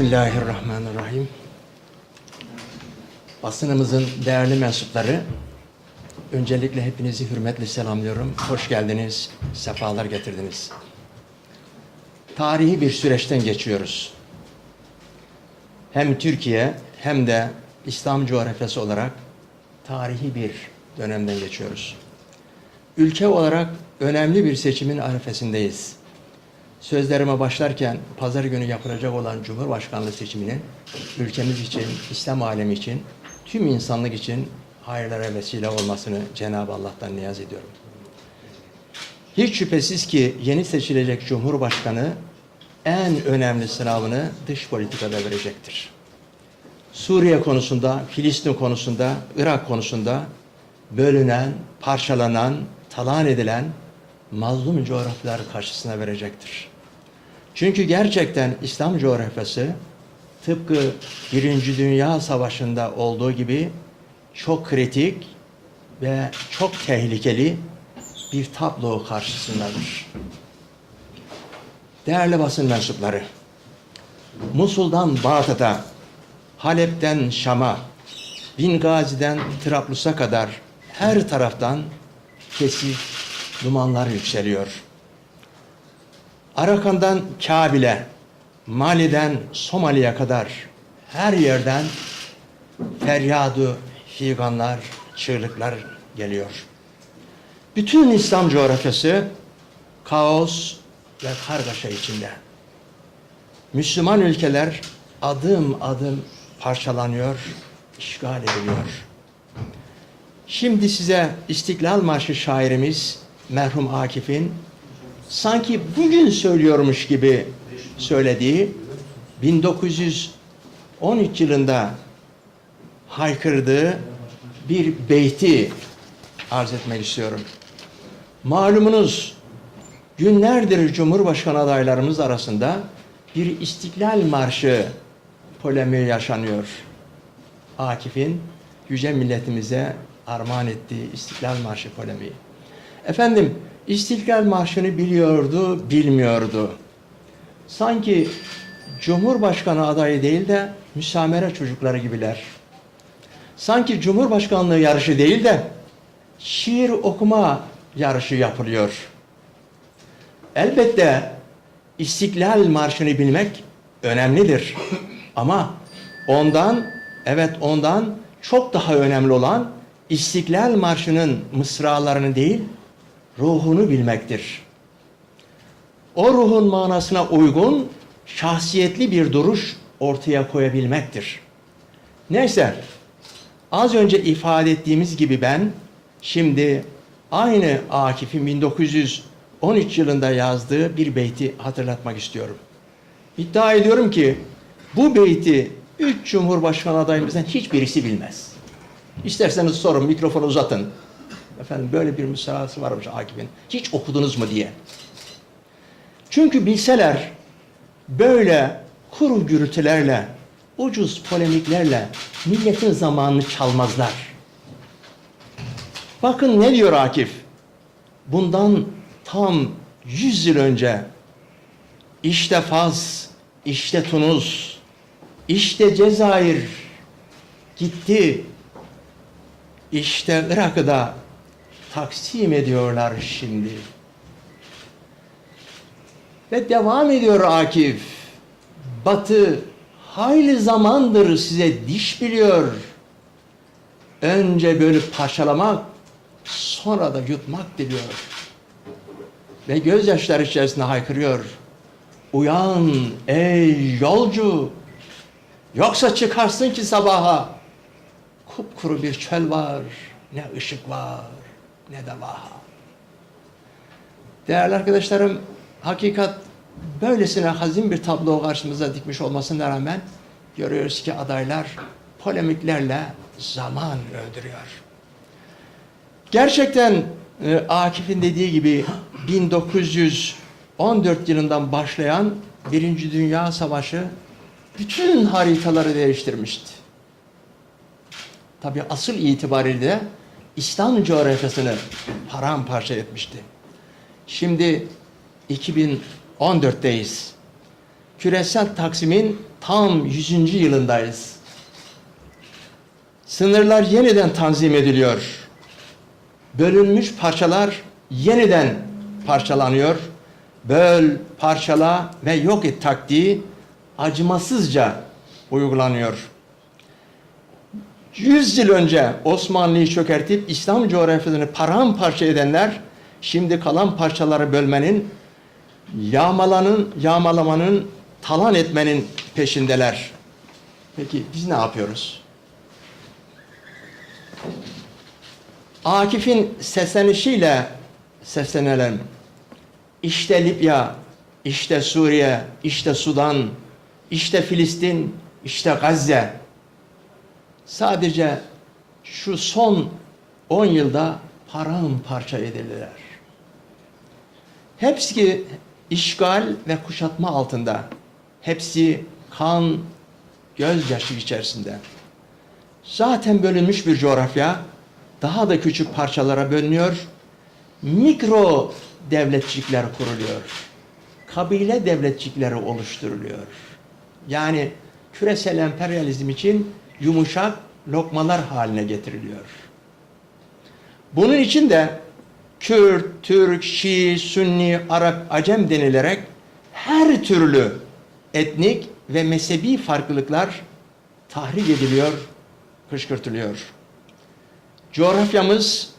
Bismillahirrahmanirrahim. Basınımızın değerli mensupları, öncelikle hepinizi hürmetle selamlıyorum. Hoş geldiniz, sefalar getirdiniz. Tarihi bir süreçten geçiyoruz. Hem Türkiye hem de İslam coğrafyası olarak tarihi bir dönemden geçiyoruz. Ülke olarak önemli bir seçimin arifesindeyiz. Sözlerime başlarken pazar günü yapılacak olan Cumhurbaşkanlığı seçiminin ülkemiz için, İslam alemi için, tüm insanlık için hayırlara vesile olmasını Cenab-ı Allah'tan niyaz ediyorum. Hiç şüphesiz ki yeni seçilecek Cumhurbaşkanı en önemli sınavını dış politikada verecektir. Suriye konusunda, Filistin konusunda, Irak konusunda bölünen, parçalanan, talan edilen mazlum coğrafyalar karşısına verecektir. Çünkü gerçekten İslam coğrafyası tıpkı Birinci Dünya Savaşı'nda olduğu gibi çok kritik ve çok tehlikeli bir tablo karşısındadır. Değerli basın mensupları, Musul'dan Bağdat'a, Halep'ten Şam'a, Bingazi'den Trablus'a kadar her taraftan kesif dumanlar yükseliyor. Arakan'dan Kabil'e, Mali'den Somali'ye kadar her yerden feryadu figanlar, çığlıklar geliyor. Bütün İslam coğrafyası kaos ve kargaşa içinde. Müslüman ülkeler adım adım parçalanıyor, işgal ediliyor. Şimdi size İstiklal Marşı şairimiz merhum Akif'in sanki bugün söylüyormuş gibi söylediği 1913 yılında haykırdığı bir beyti arz etmek istiyorum. Malumunuz günlerdir Cumhurbaşkanı adaylarımız arasında bir İstiklal Marşı polemiği yaşanıyor. Akif'in yüce milletimize armağan ettiği İstiklal Marşı polemiği. Efendim İstiklal Marşı'nı biliyordu, bilmiyordu. Sanki Cumhurbaşkanı adayı değil de müsamere çocukları gibiler. Sanki Cumhurbaşkanlığı yarışı değil de şiir okuma yarışı yapılıyor. Elbette İstiklal Marşı'nı bilmek önemlidir. Ama ondan, evet ondan çok daha önemli olan İstiklal Marşı'nın mısralarını değil, ruhunu bilmektir. O ruhun manasına uygun, şahsiyetli bir duruş ortaya koyabilmektir. Neyse, az önce ifade ettiğimiz gibi ben, şimdi aynı Akif'in 1913 yılında yazdığı bir beyti hatırlatmak istiyorum. İddia ediyorum ki bu beyti üç Cumhurbaşkanı adayımızdan hiçbirisi bilmez. İsterseniz sorun, mikrofonu uzatın. Efendim böyle bir müsaadesi varmış Akif'in. Hiç okudunuz mu diye. Çünkü bilseler böyle kuru gürültülerle, ucuz polemiklerle milletin zamanını çalmazlar. Bakın ne diyor Akif? Bundan tam 100 yıl önce işte Fas, işte Tunus, işte Cezayir gitti. İşte Irak'ı da taksim ediyorlar şimdi. Ve devam ediyor Akif. Batı hayli zamandır size diş biliyor. Önce bölüp parçalamak, sonra da yutmak diliyor. Ve gözyaşları içerisinde haykırıyor. Uyan ey yolcu, yoksa çıkarsın ki sabaha. Kupkuru bir çöl var, ne ışık var, ne de vaha. Değerli arkadaşlarım, hakikat böylesine hazin bir tablo karşımıza dikmiş olmasına rağmen görüyoruz ki adaylar polemiklerle zaman öldürüyor. Gerçekten e, Akif'in dediği gibi 1914 yılından başlayan Birinci Dünya Savaşı bütün haritaları değiştirmişti. Tabi asıl itibariyle İslam coğrafyasını paramparça etmişti. Şimdi 2014'teyiz. küresel taksimin tam 100. yılındayız. Sınırlar yeniden tanzim ediliyor. Bölünmüş parçalar yeniden parçalanıyor. Böl, parçala ve yok et taktiği acımasızca uygulanıyor. 100 yıl önce Osmanlı'yı çökertip İslam coğrafyasını paramparça edenler şimdi kalan parçaları bölmenin, yağmalanın, yağmalamanın, talan etmenin peşindeler. Peki biz ne yapıyoruz? Akif'in seslenişiyle seslenelim. İşte Libya, işte Suriye, işte Sudan, işte Filistin, işte Gazze. Sadece şu son 10 yılda paramparça edildiler. Hepsi işgal ve kuşatma altında. Hepsi kan, gözyaşı içerisinde. Zaten bölünmüş bir coğrafya daha da küçük parçalara bölünüyor. Mikro devletçikler kuruluyor. Kabile devletçikleri oluşturuluyor. Yani küresel emperyalizm için yumuşak lokmalar haline getiriliyor. Bunun için de Kürt, Türk, Şii, Sünni, Arap, Acem denilerek her türlü etnik ve mezhebi farklılıklar tahrik ediliyor, kışkırtılıyor. Coğrafyamız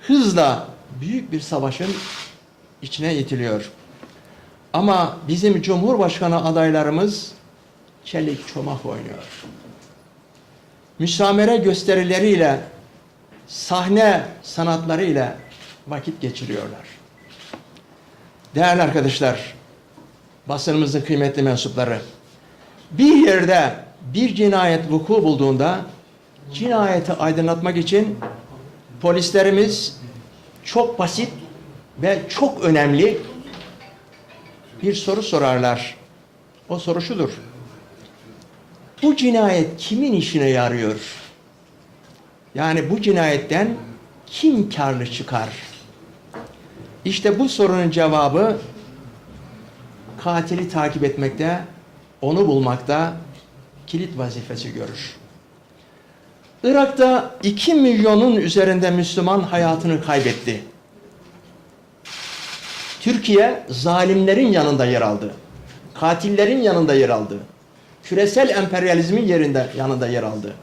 hızla büyük bir savaşın içine itiliyor. Ama bizim Cumhurbaşkanı adaylarımız çelik çomak oynuyor. Müsamere gösterileriyle, sahne sanatlarıyla vakit geçiriyorlar. Değerli arkadaşlar, basınımızın kıymetli mensupları, bir yerde bir cinayet vuku bulduğunda cinayeti aydınlatmak için polislerimiz çok basit ve çok önemli bir soru sorarlar. O soru şudur. Bu cinayet kimin işine yarıyor? Yani bu cinayetten kim karlı çıkar? İşte bu sorunun cevabı katili takip etmekte, onu bulmakta kilit vazifesi görür. Irak'ta 2 milyonun üzerinde Müslüman hayatını kaybetti. Türkiye zalimlerin yanında yer aldı. Katillerin yanında yer aldı. Küresel emperyalizmin yerinde yanında yer aldı.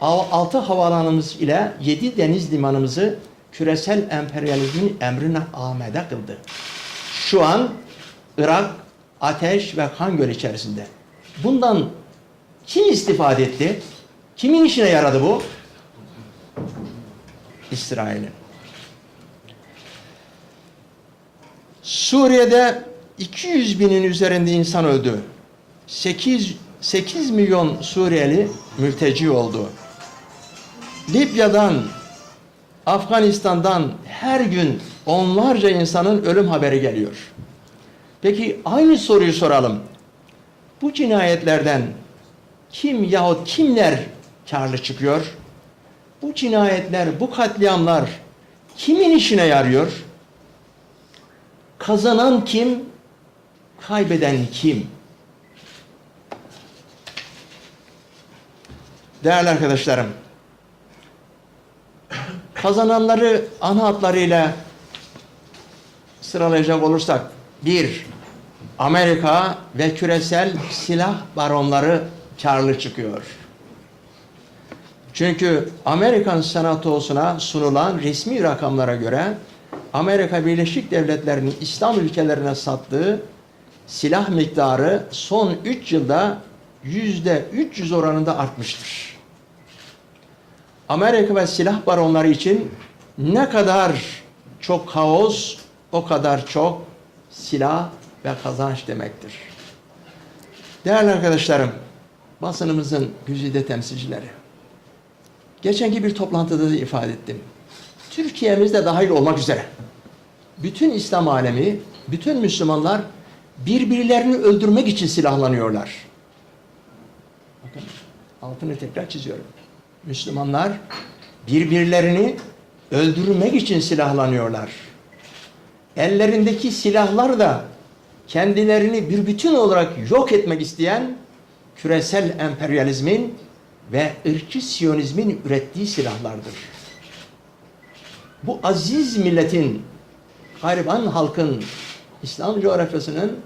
Al- Altı havalanımız ile yedi deniz limanımızı küresel emperyalizmin emrine amede kıldı. Şu an Irak ateş ve kan göl içerisinde. Bundan kim istifade etti? Kimin işine yaradı bu? İsrail'in. Suriye'de 200 binin üzerinde insan öldü. 8, 8 milyon Suriyeli mülteci oldu. Libya'dan, Afganistan'dan her gün onlarca insanın ölüm haberi geliyor. Peki aynı soruyu soralım. Bu cinayetlerden kim yahut kimler karlı çıkıyor? Bu cinayetler, bu katliamlar kimin işine yarıyor? Kazanan kim? Kaybeden kim? Değerli arkadaşlarım, kazananları ana hatlarıyla sıralayacak olursak, bir, Amerika ve küresel silah baronları karlı çıkıyor. Çünkü Amerikan senatosuna sunulan resmi rakamlara göre Amerika Birleşik Devletleri'nin İslam ülkelerine sattığı silah miktarı son 3 yılda yüzde 300 oranında artmıştır. Amerika ve silah baronları için ne kadar çok kaos, o kadar çok silah ve kazanç demektir. Değerli arkadaşlarım, basınımızın güzide temsilcileri. Geçenki bir toplantıda da ifade ettim. Türkiye'miz de dahil olmak üzere. Bütün İslam alemi, bütün Müslümanlar birbirlerini öldürmek için silahlanıyorlar. Bakın altını tekrar çiziyorum. Müslümanlar birbirlerini öldürmek için silahlanıyorlar. Ellerindeki silahlar da kendilerini bir bütün olarak yok etmek isteyen küresel emperyalizmin ve ırkçı siyonizmin ürettiği silahlardır. Bu aziz milletin, gariban halkın, İslam coğrafyasının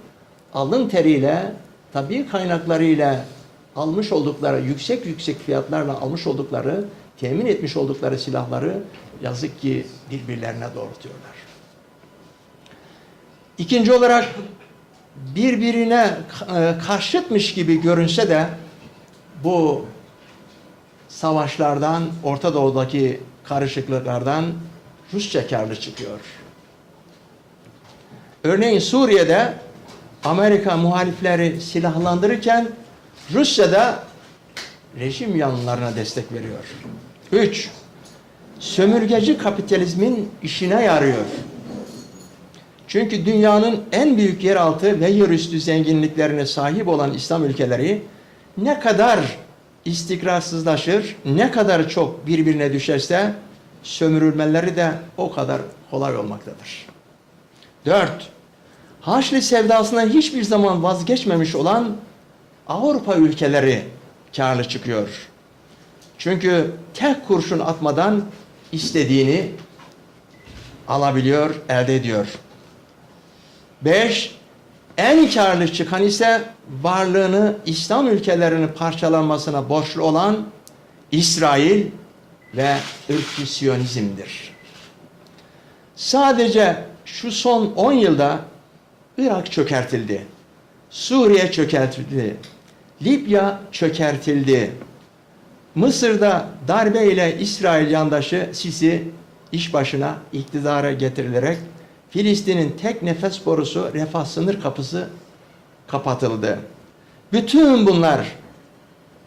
alın teriyle, tabi kaynaklarıyla almış oldukları, yüksek yüksek fiyatlarla almış oldukları, temin etmiş oldukları silahları yazık ki birbirlerine doğrultuyorlar. İkinci olarak birbirine e, karşıtmış gibi görünse de bu savaşlardan, Orta Doğu'daki karışıklıklardan Rusça karlı çıkıyor. Örneğin Suriye'de Amerika muhalifleri silahlandırırken Rusya da rejim yanlılarına destek veriyor. Üç, sömürgeci kapitalizmin işine yarıyor. Çünkü dünyanın en büyük yeraltı ve yerüstü zenginliklerine sahip olan İslam ülkeleri ne kadar istikrarsızlaşır, ne kadar çok birbirine düşerse sömürülmeleri de o kadar kolay olmaktadır. Dört, Haçlı sevdasından hiçbir zaman vazgeçmemiş olan Avrupa ülkeleri karlı çıkıyor. Çünkü tek kurşun atmadan istediğini alabiliyor, elde ediyor. Beş, en karlı çıkan ise varlığını İslam ülkelerinin parçalanmasına borçlu olan İsrail ve ırkçı Siyonizm'dir. Sadece şu son 10 yılda Irak çökertildi. Suriye çökertildi. Libya çökertildi. Mısır'da darbe ile İsrail yandaşı Sisi iş başına iktidara getirilerek Filistin'in tek nefes borusu refah sınır kapısı kapatıldı. Bütün bunlar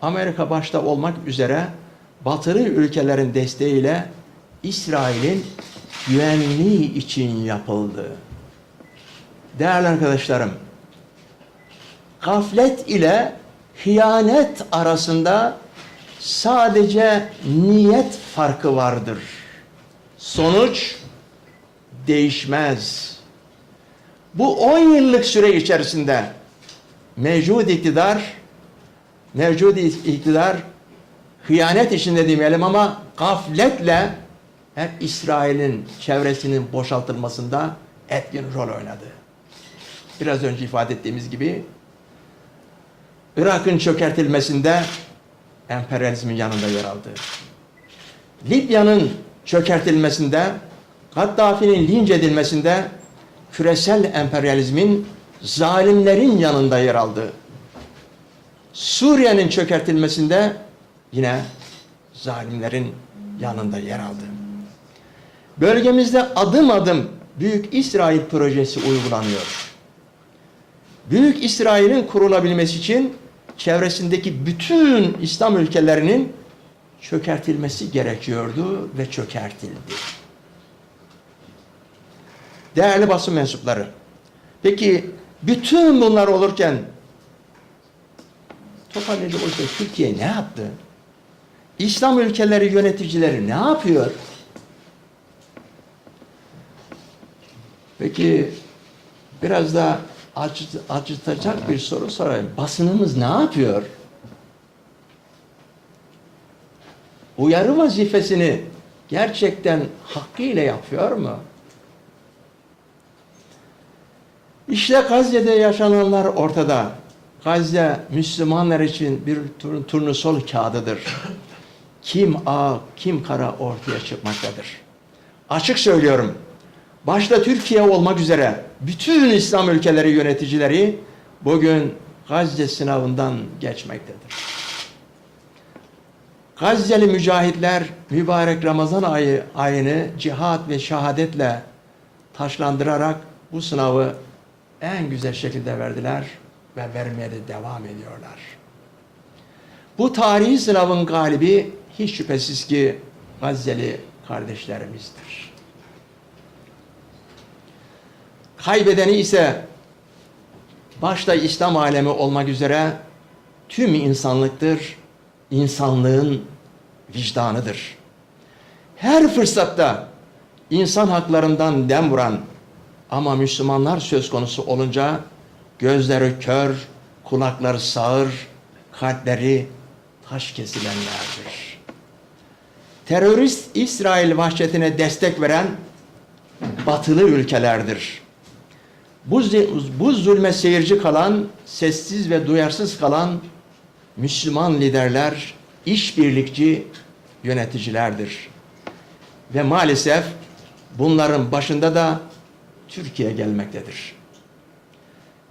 Amerika başta olmak üzere batılı ülkelerin desteğiyle İsrail'in güvenliği için yapıldı. Değerli arkadaşlarım, gaflet ile hıyanet arasında sadece niyet farkı vardır. Sonuç değişmez. Bu 10 yıllık süre içerisinde mevcut iktidar mevcut iktidar hıyanet içinde demeyelim ama gafletle hep İsrail'in çevresinin boşaltılmasında etkin rol oynadı. Biraz önce ifade ettiğimiz gibi Irak'ın çökertilmesinde emperyalizmin yanında yer aldı. Libya'nın çökertilmesinde, Kaddafi'nin linç edilmesinde küresel emperyalizmin zalimlerin yanında yer aldı. Suriye'nin çökertilmesinde yine zalimlerin yanında yer aldı. Bölgemizde adım adım Büyük İsrail projesi uygulanıyor. Büyük İsrail'in kurulabilmesi için çevresindeki bütün İslam ülkelerinin çökertilmesi gerekiyordu ve çökertildi. Değerli basın mensupları, peki bütün bunlar olurken toparlayıcı olursa Türkiye ne yaptı? İslam ülkeleri yöneticileri ne yapıyor? Peki biraz da acı, acıtacak bir soru sorayım. Basınımız ne yapıyor? Uyarı vazifesini gerçekten hakkıyla yapıyor mu? İşte Gazze'de yaşananlar ortada. Gazze Müslümanlar için bir tur turnusol kağıdıdır. Kim ağ, kim kara ortaya çıkmaktadır. Açık söylüyorum. Başta Türkiye olmak üzere bütün İslam ülkeleri yöneticileri bugün Gazze sınavından geçmektedir. Gazze'li mücahitler mübarek Ramazan ayı ayını cihat ve şehadetle taşlandırarak bu sınavı en güzel şekilde verdiler ve vermeye de devam ediyorlar. Bu tarihi sınavın galibi hiç şüphesiz ki Gazze'li kardeşlerimizdir. Kaybedeni ise başta İslam alemi olmak üzere tüm insanlıktır, insanlığın vicdanıdır. Her fırsatta insan haklarından dem vuran ama Müslümanlar söz konusu olunca gözleri kör, kulakları sağır, kalpleri taş kesilenlerdir. Terörist İsrail vahşetine destek veren batılı ülkelerdir. Bu, bu zulme seyirci kalan, sessiz ve duyarsız kalan Müslüman liderler, işbirlikçi yöneticilerdir. Ve maalesef bunların başında da Türkiye gelmektedir.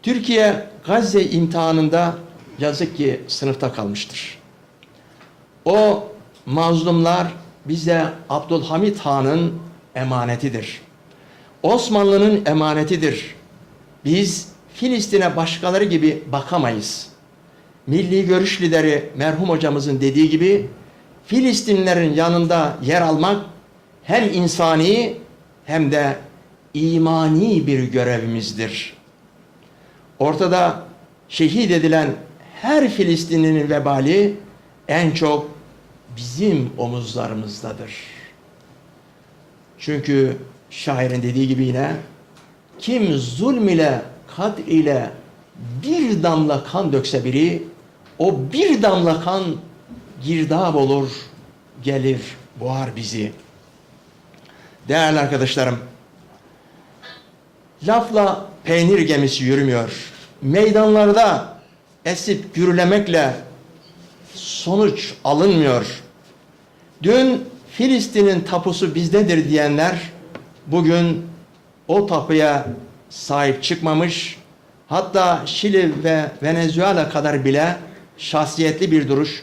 Türkiye Gazze imtihanında yazık ki sınıfta kalmıştır. O mazlumlar bize Abdülhamit Han'ın emanetidir. Osmanlı'nın emanetidir. Biz Filistin'e başkaları gibi bakamayız. Milli görüş lideri merhum hocamızın dediği gibi Filistinlilerin yanında yer almak hem insani hem de imani bir görevimizdir. Ortada şehit edilen her Filistinlinin vebali en çok bizim omuzlarımızdadır. Çünkü şairin dediği gibi yine kim zulm ile kat ile bir damla kan dökse biri o bir damla kan girdap olur gelir boğar bizi. Değerli arkadaşlarım lafla peynir gemisi yürümüyor. Meydanlarda esip gürlemekle sonuç alınmıyor. Dün Filistin'in tapusu bizdedir diyenler bugün o tapuya sahip çıkmamış. Hatta Şili ve Venezuela kadar bile şahsiyetli bir duruş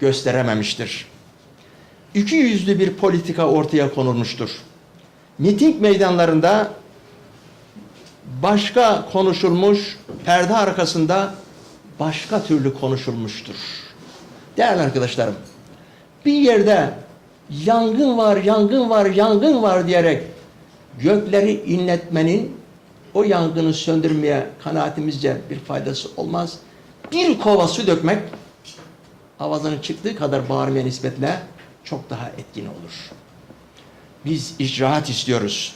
gösterememiştir. İki yüzlü bir politika ortaya konulmuştur. Miting meydanlarında başka konuşulmuş, perde arkasında başka türlü konuşulmuştur. Değerli arkadaşlarım, bir yerde yangın var, yangın var, yangın var diyerek gökleri inletmenin o yangını söndürmeye kanaatimizce bir faydası olmaz. Bir kova su dökmek avazının çıktığı kadar bağırmaya nispetle çok daha etkin olur. Biz icraat istiyoruz.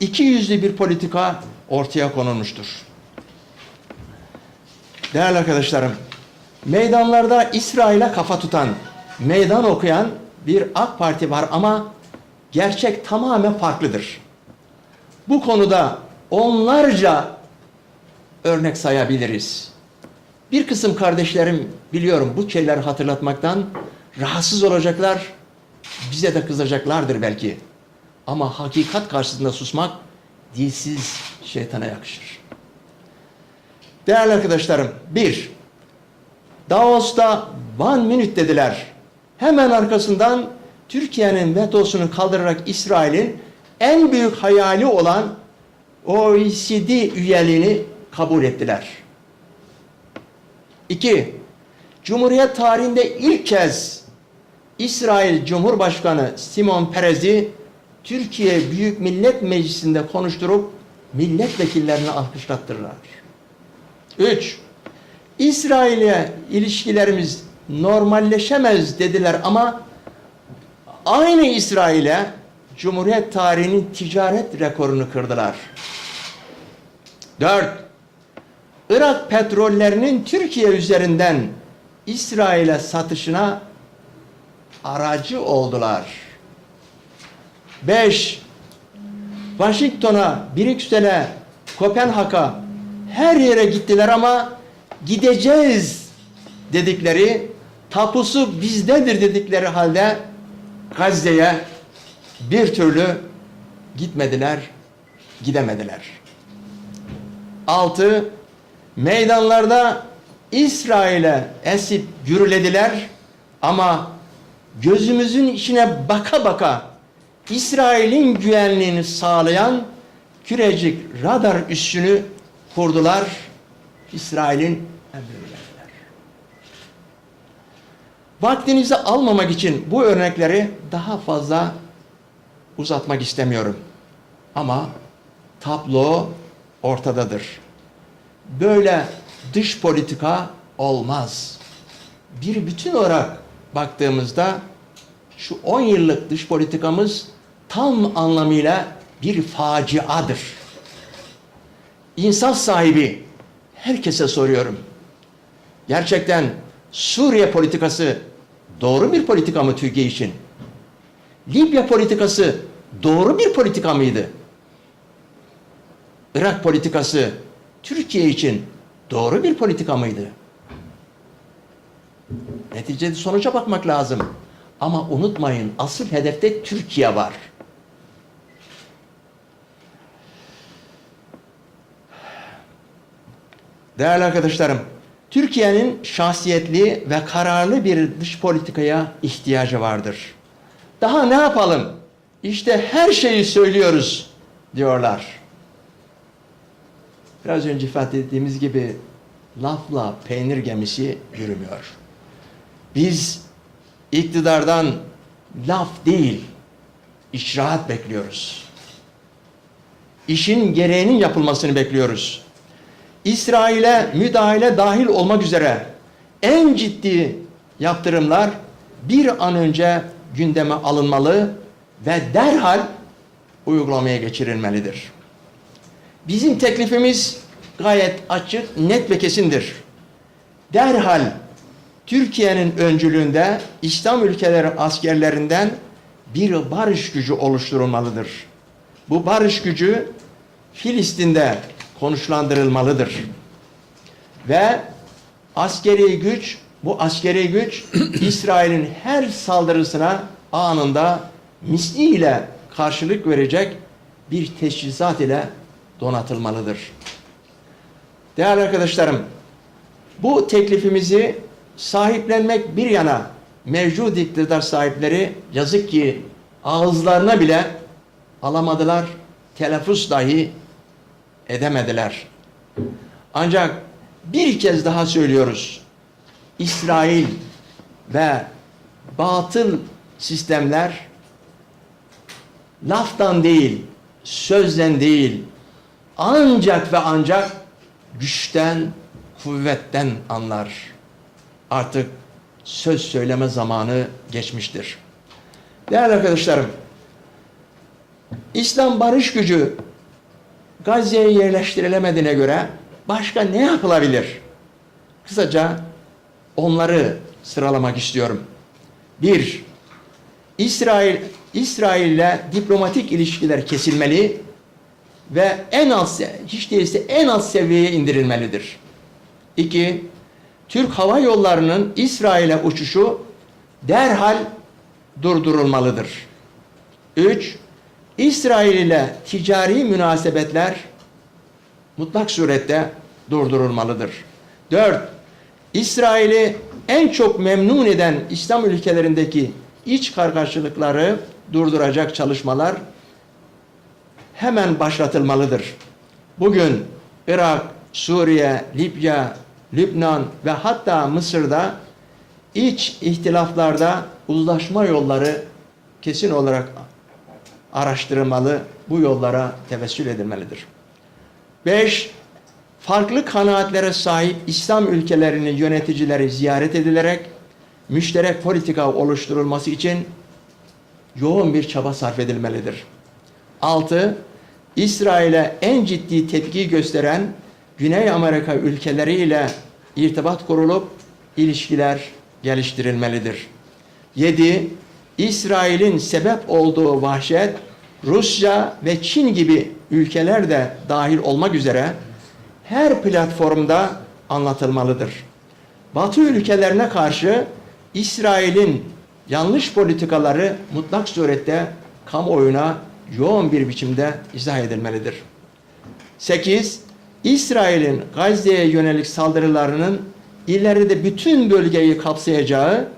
İki yüzlü bir politika ortaya konulmuştur. Değerli arkadaşlarım, meydanlarda İsrail'e kafa tutan, meydan okuyan bir AK Parti var ama gerçek tamamen farklıdır. Bu konuda onlarca örnek sayabiliriz. Bir kısım kardeşlerim biliyorum bu şeyleri hatırlatmaktan rahatsız olacaklar, bize de kızacaklardır belki. Ama hakikat karşısında susmak dilsiz şeytana yakışır. Değerli arkadaşlarım, bir, Davos'ta one minute dediler. Hemen arkasından Türkiye'nin vetosunu kaldırarak İsrail'in en büyük hayali olan OECD üyeliğini kabul ettiler. İki, Cumhuriyet tarihinde ilk kez İsrail Cumhurbaşkanı Simon Perez'i Türkiye Büyük Millet Meclisi'nde konuşturup milletvekillerini alkışlattırırlar. Üç, İsrail'e ilişkilerimiz normalleşemez dediler ama aynı İsrail'e Cumhuriyet tarihinin ticaret rekorunu kırdılar. Dört, Irak petrollerinin Türkiye üzerinden İsrail'e satışına aracı oldular. 5. Washington'a, Brüksel'e, Kopenhag'a her yere gittiler ama gideceğiz dedikleri, tapusu bizdedir dedikleri halde Gazze'ye bir türlü gitmediler, gidemediler. 6. Meydanlarda İsrail'e esip gürlediler ama gözümüzün içine baka baka İsrail'in güvenliğini sağlayan kürecik radar üssünü kurdular. İsrail'in verdiler. Vaktinizi almamak için bu örnekleri daha fazla uzatmak istemiyorum. Ama tablo ortadadır. Böyle dış politika olmaz. Bir bütün olarak baktığımızda şu 10 yıllık dış politikamız tam anlamıyla bir faciadır. İnsaf sahibi, herkese soruyorum. Gerçekten Suriye politikası doğru bir politika mı Türkiye için? Libya politikası doğru bir politika mıydı? Irak politikası Türkiye için doğru bir politika mıydı? Neticede sonuca bakmak lazım. Ama unutmayın asıl hedefte Türkiye var. Değerli arkadaşlarım, Türkiye'nin şahsiyetli ve kararlı bir dış politikaya ihtiyacı vardır. Daha ne yapalım? İşte her şeyi söylüyoruz diyorlar. Biraz önce ifade ettiğimiz gibi lafla peynir gemisi yürümüyor. Biz iktidardan laf değil, icraat bekliyoruz. İşin gereğinin yapılmasını bekliyoruz. İsrail'e müdahale dahil olmak üzere en ciddi yaptırımlar bir an önce gündeme alınmalı ve derhal uygulamaya geçirilmelidir. Bizim teklifimiz gayet açık, net ve kesindir. Derhal Türkiye'nin öncülüğünde İslam ülkeleri askerlerinden bir barış gücü oluşturulmalıdır. Bu barış gücü Filistin'de konuşlandırılmalıdır. Ve askeri güç, bu askeri güç İsrail'in her saldırısına anında misliyle karşılık verecek bir teçhizat ile donatılmalıdır. Değerli arkadaşlarım, bu teklifimizi sahiplenmek bir yana mevcut iktidar sahipleri yazık ki ağızlarına bile alamadılar, telaffuz dahi edemediler. Ancak bir kez daha söylüyoruz. İsrail ve batıl sistemler laftan değil, sözden değil, ancak ve ancak güçten, kuvvetten anlar. Artık söz söyleme zamanı geçmiştir. Değerli arkadaşlarım, İslam barış gücü Gazze'ye yerleştirilemediğine göre başka ne yapılabilir? Kısaca onları sıralamak istiyorum. Bir, İsrail İsrail ile diplomatik ilişkiler kesilmeli ve en az hiç değilse en az seviyeye indirilmelidir. İki, Türk Hava Yolları'nın İsrail'e uçuşu derhal durdurulmalıdır. Üç, İsrail ile ticari münasebetler mutlak surette durdurulmalıdır. Dört, İsrail'i en çok memnun eden İslam ülkelerindeki iç kargaşalıkları durduracak çalışmalar hemen başlatılmalıdır. Bugün Irak, Suriye, Libya, Lübnan ve hatta Mısır'da iç ihtilaflarda uzlaşma yolları kesin olarak araştırılmalı, bu yollara tevessül edilmelidir. 5. Farklı kanaatlere sahip İslam ülkelerinin yöneticileri ziyaret edilerek müşterek politika oluşturulması için yoğun bir çaba sarf edilmelidir. 6. İsrail'e en ciddi tepki gösteren Güney Amerika ülkeleriyle irtibat kurulup ilişkiler geliştirilmelidir. 7. İsrail'in sebep olduğu vahşet Rusya ve Çin gibi ülkeler de dahil olmak üzere her platformda anlatılmalıdır. Batı ülkelerine karşı İsrail'in yanlış politikaları mutlak surette kamuoyuna yoğun bir biçimde izah edilmelidir. 8. İsrail'in Gazze'ye yönelik saldırılarının ileride bütün bölgeyi kapsayacağı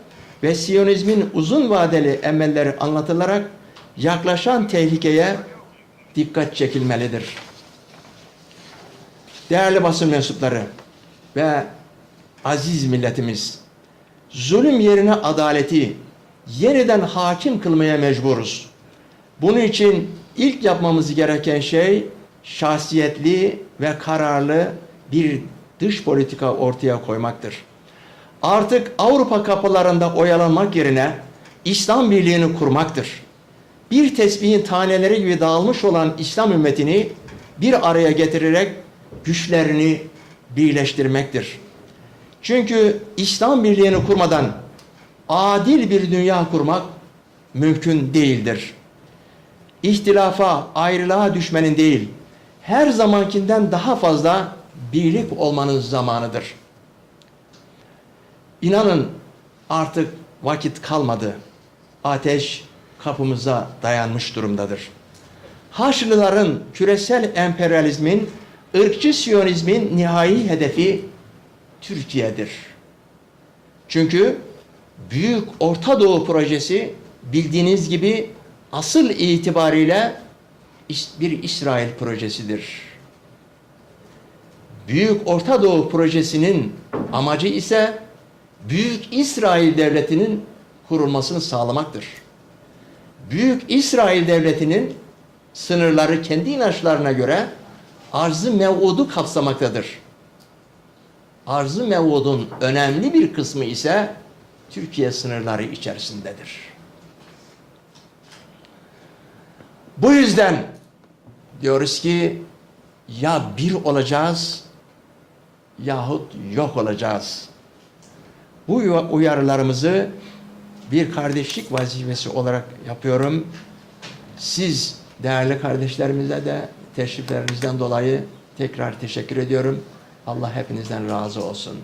ve Siyonizmin uzun vadeli emelleri anlatılarak yaklaşan tehlikeye dikkat çekilmelidir. Değerli basın mensupları ve aziz milletimiz, zulüm yerine adaleti yeniden hakim kılmaya mecburuz. Bunun için ilk yapmamız gereken şey şahsiyetli ve kararlı bir dış politika ortaya koymaktır. Artık Avrupa kapılarında oyalanmak yerine İslam birliğini kurmaktır. Bir tesbihin taneleri gibi dağılmış olan İslam ümmetini bir araya getirerek güçlerini birleştirmektir. Çünkü İslam birliğini kurmadan adil bir dünya kurmak mümkün değildir. İhtilafa, ayrılığa düşmenin değil, her zamankinden daha fazla birlik olmanın zamanıdır. İnanın artık vakit kalmadı. Ateş kapımıza dayanmış durumdadır. Haçlıların küresel emperyalizmin, ırkçı siyonizmin nihai hedefi Türkiye'dir. Çünkü Büyük Orta Doğu projesi bildiğiniz gibi asıl itibariyle bir İsrail projesidir. Büyük Orta Doğu projesinin amacı ise Büyük İsrail Devleti'nin kurulmasını sağlamaktır. Büyük İsrail Devleti'nin sınırları kendi inançlarına göre arz-ı mev'udu kapsamaktadır. Arz-ı mev'udun önemli bir kısmı ise Türkiye sınırları içerisindedir. Bu yüzden diyoruz ki ya bir olacağız yahut yok olacağız. Bu uyarılarımızı bir kardeşlik vazifesi olarak yapıyorum. Siz değerli kardeşlerimize de teşriflerinizden dolayı tekrar teşekkür ediyorum. Allah hepinizden razı olsun.